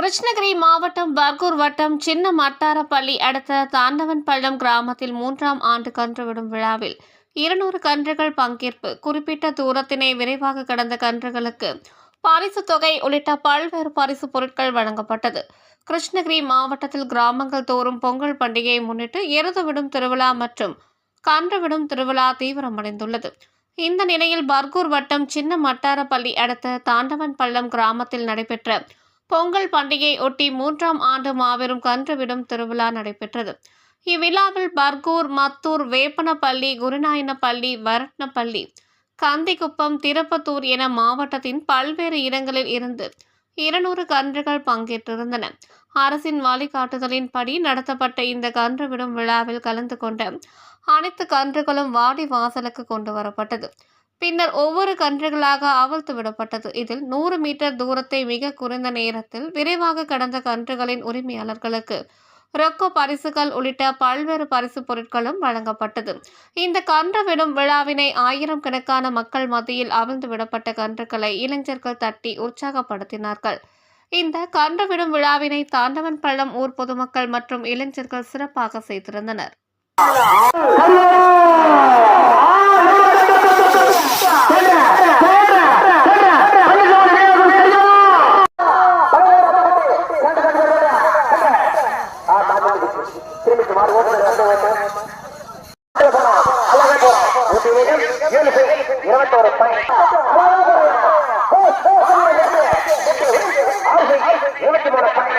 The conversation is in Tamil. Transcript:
கிருஷ்ணகிரி மாவட்டம் பர்கூர் வட்டம் சின்ன மட்டாரப்பள்ளி அடுத்த தாண்டவன்பள்ளம் கிராமத்தில் மூன்றாம் ஆண்டு கன்றுவிடும் விழாவில் இருநூறு கன்றுகள் பங்கேற்பு. குறிப்பிட்ட தூரத்தினை விரைவாக கடந்த கன்றுகளுக்கு பரிசு தொகை உள்ளிட்ட பல்வேறு பரிசு பொருட்கள் வழங்கப்பட்டது. கிருஷ்ணகிரி மாவட்டத்தில் கிராமங்கள் தோறும் பொங்கல் பண்டிகையை முன்னிட்டு எருது விடும் திருவிழா மற்றும் கன்று விடும் திருவிழா தீவிரமடைந்துள்ளது. இந்த நிலையில் பர்கூர் வட்டம் சின்ன மட்டாரப்பள்ளி அடுத்த தாண்டவன் பள்ளம் கிராமத்தில் நடைபெற்ற பொங்கல் பண்டிகையை ஒட்டி மூன்றாம் ஆண்டு மாபெரும் கன்று விடும் திருவிழா நடைபெற்றது. இவ்விழாவில் பர்கூர் மத்தூர் வேப்பனப்பள்ளி குருநாயனப்பள்ளி வரட்னப்பள்ளி கந்திக்குப்பம் திருப்பத்தூர் என மாவட்டத்தின் பல்வேறு இடங்களில் இருந்து இருநூறு கன்றுகள் பங்கேற்றிருந்தன. அரசின் வழிகாட்டுதலின்படி நடத்தப்பட்ட இந்த கன்று விடும் விழாவில் கலந்து கொண்ட அனைத்து கன்றுகளும் வாடி வாசலுக்கு கொண்டு வரப்பட்டது. பின்னர் ஒவ்வொரு கன்றுகளாக அவிழ்த்து விடப்பட்டது. இதில் நூறு மீட்டர் தூரத்தை மிக குறைந்த நேரத்தில் விரைவாக கடந்த கன்றுகளின் உரிமையாளர்களுக்கு ரொக்க பரிசுகள் உள்ளிட்ட பல்வேறு பரிசு பொருட்களும் வழங்கப்பட்டது. இந்த கன்று விடும் விழாவினை ஆயிரம் கணக்கான மக்கள் மத்தியில் அவிழ்ந்து விடப்பட்ட கன்றுகளை இளைஞர்கள் தட்டி உற்சாகப்படுத்தினார்கள். இந்த கன்று விடும் விழாவினை தாண்டவன் பள்ளம் ஊர் பொதுமக்கள் மற்றும் இளைஞர்கள் சிறப்பாக செய்திருந்தனர். திரும்பி மாறு ஓட்டு ரெண்டு ஓட்டு அழகா போறோம் ஏழு பேர் இருபத்தோரு பாயிண்ட் இருபத்தி மூணு பாயிண்ட்